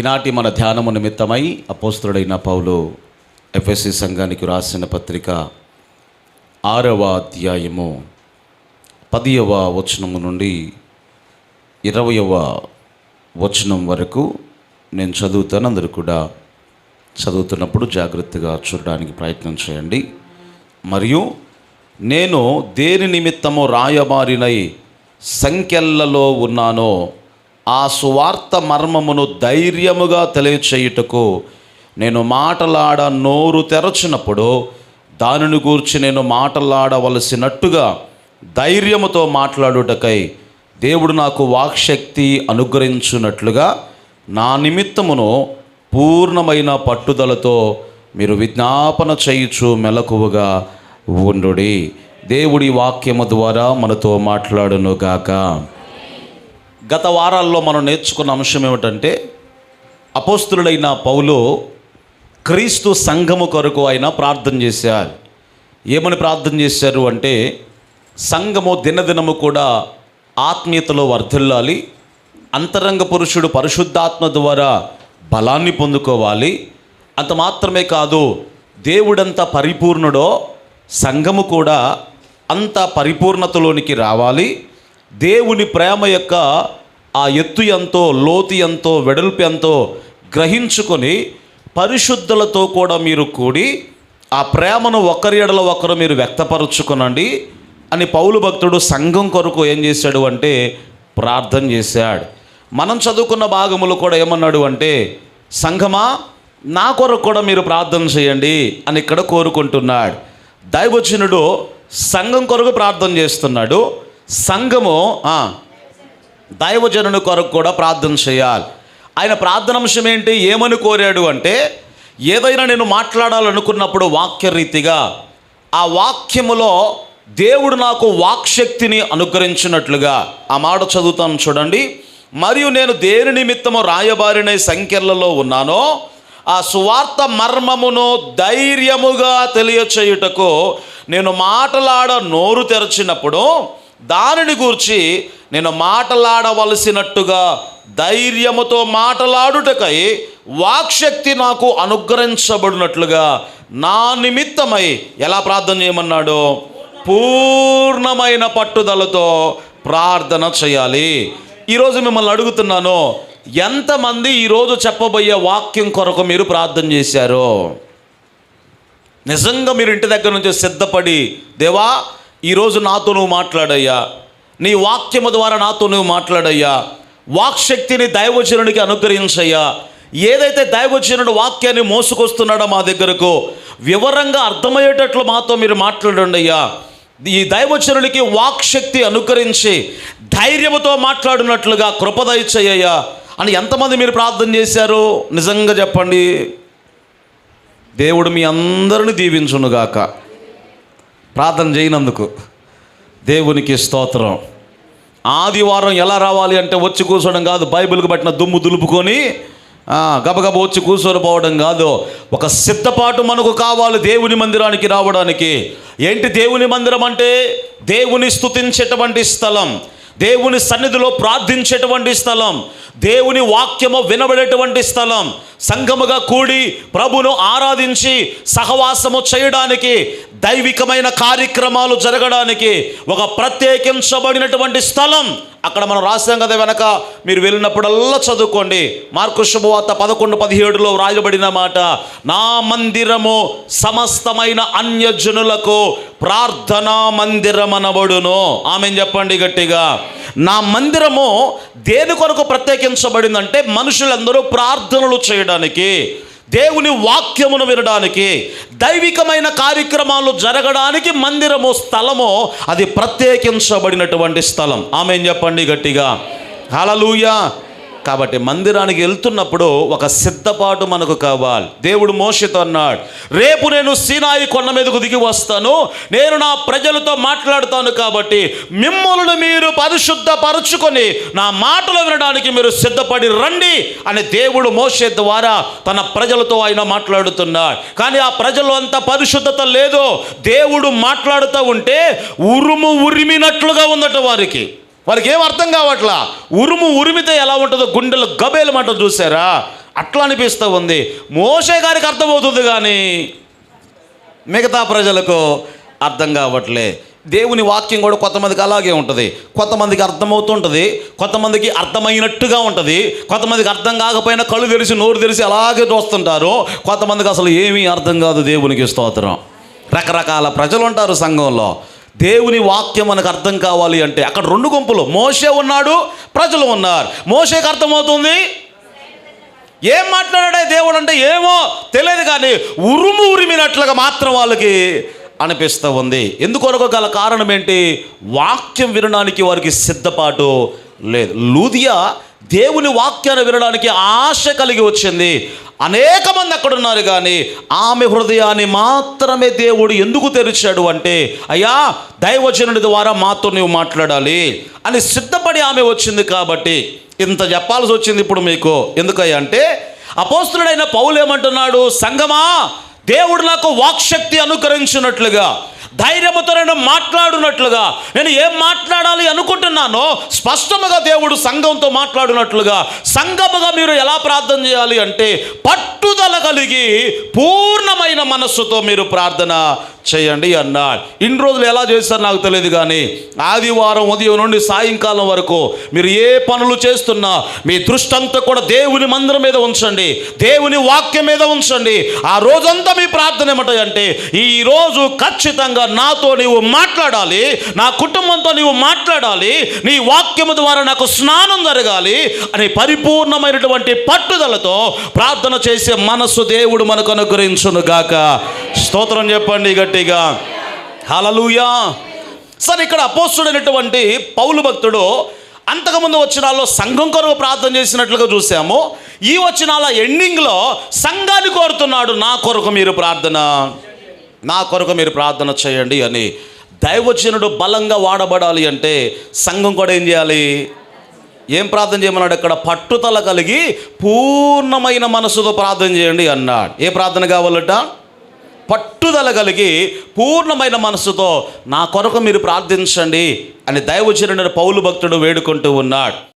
ఈనాటి మన ధ్యానము నిమిత్తమై అపోస్తుడైన పౌలు ఎఫ్ఎస్సి సంఘానికి రాసిన పత్రిక ఆరవ అధ్యాయము పదియవ వచనము నుండి ఇరవయవ వచనం వరకు నేను చదువుతాను. అందరూ కూడా చదువుతున్నప్పుడు జాగ్రత్తగా చూడడానికి ప్రయత్నం చేయండి. మరియు నేను దేని నిమిత్తము రాయబారినై సంఖ్యలలో ఉన్నానో ఆ సువార్త మర్మమును ధైర్యముగా తెలియచేయుటకు నేను మాటలాడ నోరు తెరచినప్పుడు దానిని గూర్చి నేను మాటలాడవలసినట్టుగా ధైర్యముతో మాట్లాడుటకై దేవుడు నాకు వాక్శక్తి అనుగ్రహించున్నట్లుగా నా నిమిత్తమును పూర్ణమైన పట్టుదలతో మీరు విజ్ఞాపన చేయుచు మెలకువగా ఉండుడి. దేవుడి వాక్యము ద్వారా మనతో మాట్లాడును గాక గత వారాల్లో మనం నేర్చుకున్న అంశం ఏమిటంటే అపోస్తులుడైన పౌలు క్రీస్తు సంఘము కొరకు ఆయన ప్రార్థన చేశారు. ఏమని ప్రార్థన చేశారు అంటే సంఘము దినదినము కూడా ఆత్మీయతలో వర్ధిల్లాలి అంతరంగ పురుషుడు పరిశుద్ధాత్మ ద్వారా బలాన్ని పొందుకోవాలి. అంత మాత్రమే కాదు దేవుడంత పరిపూర్ణుడో సంఘము కూడా అంత పరిపూర్ణతలోనికి రావాలి. దేవుని ప్రేమ యొక్క ఆ ఎత్తు ఎంతో లోతు ఎంతో వెడల్పు ఎంతో గ్రహించుకొని పరిశుద్ధులతో కూడా మీరు కూడి ఆ ప్రేమను ఒకరి ఎడల ఒకరు మీరు వ్యక్తపరచుకునండి అని పౌలు భక్తుడు సంఘం కొరకు ఏం చేశాడు అంటే ప్రార్థన చేశాడు. మనం చదువుకున్న భాగములు కూడా ఏమన్నాడు అంటే సంఘమా నా కొరకు కూడా మీరు ప్రార్థన చేయండి అని ఇక్కడ కోరుకుంటున్నాడు. దైవచనుడు సంఘం కొరకు ప్రార్థన చేస్తున్నాడు. సంఘము దైవజనుని కొరకు కూడా ప్రార్థన చేయాలి. ఆయన ప్రార్థన అంశం ఏంటి? ఏమని కోరాడు అంటే ఏదైనా నేను మాట్లాడాలనుకున్నప్పుడు వాక్యరీతిగా ఆ వాక్యములో దేవుడు నాకు వాక్శక్తిని అనుగ్రహించినట్లుగా ఆ మాట చదువుతాను చూడండి. మరియు నేను దేని నిమిత్తము రాయబారిన సంఖ్యలలో ఉన్నానో ఆ సువార్త మర్మమును ధైర్యముగా తెలియచేయుటకు నేను మాటలాడ నోరు తెరచినప్పుడు దానిని గూర్చి నేను మాటలాడవలసినట్టుగా ధైర్యముతో మాటలాడుటకై వాక్శక్తి నాకు అనుగ్రహించబడినట్లుగా నా నిమిత్తమై ఎలా ప్రార్థన చేయమన్నాడు? పూర్ణమైన పట్టుదలతో ప్రార్థన చేయాలి. ఈరోజు మిమ్మల్ని అడుగుతున్నాను ఎంతమంది ఈరోజు చెప్పబోయే వాక్యం కొరకు మీరు ప్రార్థన చేశారు? నిజంగా మీరు ఇంటి దగ్గర నుంచి సిద్ధపడి దేవా ఈరోజు నాతో నువ్వు మాట్లాడయ్యా. నీ వాక్యము ద్వారా నాతో నువ్వు మాట్లాడయ్యా. వాక్శక్తిని దైవజనుడికి అనుగ్రహించయ్యా. ఏదైతే దైవజనుడు వాక్యాన్ని మోసుకొస్తున్నాడో మా దగ్గరకు వివరంగా అర్థమయ్యేటట్లు మాతో మీరు మాట్లాడండి అయ్యా ఈ దైవచనుడికి వాక్శక్తి అనుకరించి ధైర్యముతో మాట్లాడినట్లుగా కృపదయచయ్యా అని ఎంతమంది మీరు ప్రార్థన చేశారు నిజంగా చెప్పండి. దేవుడు మీ అందరిని దీవించునుగాక. ప్రార్థన చేయనందుకు దేవునికి స్తోత్రం. ఆదివారం ఎలా రావాలి అంటే వచ్చి కూర్చోవడం కాదు బైబిల్కి పట్టిన దుమ్ము దులుపుకొని గబగబ వచ్చి కూర్చొని పోవడం కాదు. ఒక సిద్ధపాటు మనకు కావాలి దేవుని మందిరానికి రావడానికి. ఏంటి దేవుని మందిరం అంటే? దేవుని స్థుతించేటువంటి స్థలం. దేవుని సన్నిధిలో ప్రార్థించేటువంటి స్థలం. దేవుని వాక్యము వినబడేటువంటి స్థలం. సంఘముగా కూడి ప్రభును ఆరాధించి సహవాసము చేయడానికి దైవికమైన కార్యక్రమాలు జరగడానికి ఒక ప్రత్యేకించబడినటువంటి స్థలం అక్కడ మనం రాసాం కదా వెనక. మీరు వెళ్ళినప్పుడల్లా చదువుకోండి. మార్కు శుభవార్త పదకొండు పదిహేడులో వ్రాయబడిన మాట నా మందిరము సమస్తమైన అన్యజనులకు ప్రార్థనా మందిరం అనబడును ఆమె చెప్పండి గట్టిగా. నా మందిరము దేని కొరకు ప్రత్యేకించబడిందంటే మనుషులందరూ ప్రార్థనలు చేయడానికి దేవుని వాక్యమును వినడానికి దైవికమైన కార్యక్రమాలు జరగడానికి మందిరము స్థలము అది ప్రత్యేకించబడినటువంటి స్థలం. ఆమె చెప్పండి గట్టిగా. హలలుయా కాబట్టి మందిరానికి వెళ్తున్నప్పుడు ఒక సిద్ధపాటు మనకు కావాలి. దేవుడు మోషతో అన్నాడు రేపు నేను సీనాయి కొండ మీదకు దిగి వస్తాను. నేను నా ప్రజలతో మాట్లాడుతాను కాబట్టి మిమ్మల్ని మీరు పరిశుద్ధపరుచుకొని నా మాటలు వినడానికి మీరు సిద్ధపడి రండి అని దేవుడు మోషే ద్వారా తన ప్రజలతో ఆయన మాట్లాడుతున్నాడు. కానీ ఆ ప్రజలు అంత పరిశుద్ధత లేదు. దేవుడు మాట్లాడుతూ ఉంటే ఉరుము ఉరిమినట్లుగా ఉందట వారికి. వారికి ఏం అర్థం కావట్లా? ఉరుము ఉరిమితే ఎలా ఉంటుందో గుండెలు గబేలు మాట చూసారా? అట్లా అనిపిస్తూ ఉంది. మోషే గారికి అర్థమవుతుంది కానీ మిగతా ప్రజలకు అర్థం కావట్లే. దేవుని వాక్యం కూడా కొంతమందికి అలాగే ఉంటుంది. కొంతమందికి అర్థమవుతుంటుంది. కొంతమందికి అర్థమైనట్టుగా ఉంటుంది. కొంతమందికి అర్థం కాకపోయినా కళ్ళు తెరిచి నోరు తెరిచి అలాగే చూస్తుంటారు. కొంతమందికి అసలు ఏమీ అర్థం కాదు దేవునికి స్తోత్రం. రకరకాల ప్రజలు ఉంటారు సంఘంలో. దేవుని వాక్యం మనకు అర్థం కావాలి అంటే అక్కడ రెండు గుంపులు. మోసే ఉన్నాడు ప్రజలు ఉన్నారు. మోసేకి అర్థమవుతుంది? ఏం మాట్లాడాడే దేవుడు అంటే ఏమో తెలియదు కానీ ఉరుము ఉరిమినట్లుగా మాత్రం వాళ్ళకి అనిపిస్తూ ఉంది. ఎందుకొరకు గల కారణం ఏంటి? వాక్యం వినడానికి వారికి సిద్ధపాటు లేదు. లూదియా దేవుని వాక్యాన్ని వినడానికి ఆశ కలిగి వచ్చింది. అనేక మంది అక్కడ ఉన్నారు కానీ ఆమె హృదయాన్ని మాత్రమే దేవుడు ఎందుకు తెరిచాడు అంటే అయ్యా దైవజనుడి ద్వారా మాతో నువ్వు మాట్లాడాలి అని సిద్ధపడి ఆమె వచ్చింది కాబట్టి ఇంత చెప్పాల్సి వచ్చింది ఇప్పుడు మీకు. ఎందుకయ్యా అంటే అపోస్తుడైన పౌలు ఏమంటున్నాడు సంగమా దేవుడు నాకు వాక్శక్తి అనుకరించినట్లుగా ధైర్యముతో నేను మాట్లాడునట్లుగా. నేను ఏం మాట్లాడాలి అనుకుంటున్నానో స్పష్టముగా దేవుడు సంఘంతో మాట్లాడినట్లుగా. సంఘముగా మీరు ఎలా ప్రార్థన చేయాలి అంటే పట్టుదల కలిగి పూర్ణమైన మనస్సుతో మీరు ప్రార్థన చేయండి అన్నాడు. ఇన్ని రోజులు ఎలా చేస్తారు నాకు తెలియదు కానీ ఆదివారం ఉదయం నుండి సాయంకాలం వరకు మీరు ఏ పనులు చేస్తున్నా మీ దృష్టి అంతా కూడా దేవుని మందిరం మీద ఉంచండి. దేవుని వాక్యం మీద ఉంచండి. ఆ రోజంతా మీ ప్రార్థన ఏమిటంటే ఈరోజు ఖచ్చితంగా నాతో నీవు మాట్లాడాలి నా కుటుంబంతో నీవు మాట్లాడాలి నీ వాక్యము ద్వారా నాకు స్నానం జరగాలి అని పరిపూర్ణమైనటువంటి పట్టుదలతో ప్రార్థన చేసే మనస్సు దేవుడు మనకు అనుగ్రహించును గాక స్తోత్రం చెప్పండి గట్టిగా. హలలుయా సరే ఇక్కడ అపోస్తుడైనటువంటి పౌలు భక్తుడు అంతకుముందు వచ్చినాల్లో సంఘం కొరకు ప్రార్థన చేసినట్లుగా చూసాము. ఈ వచ్చినాల ఎండింగ్లో సంఘాన్ని కోరుతున్నాడు నా కొరకు మీరు ప్రార్థన నా కొరకు మీరు ప్రార్థన చేయండి అని దైవజనుడు బలంగా వాడబడాలి అంటే సంఘం కూడా ఏం చేయాలి? ఏం ప్రార్థన చేయమన్నాడు? ఇక్కడ పట్టుదల కలిగి పూర్ణమైన మనసుతో ప్రార్థన చేయండి అన్నాడు. ఏ ప్రార్థన కావాలట? పట్టుదల కలిగి పూర్ణమైన మనసుతో నా కొరకు మీరు ప్రార్థించండి అని దైవజనుడైన పౌలు భక్తుడు వేడుకుంటూ ఉన్నాడు.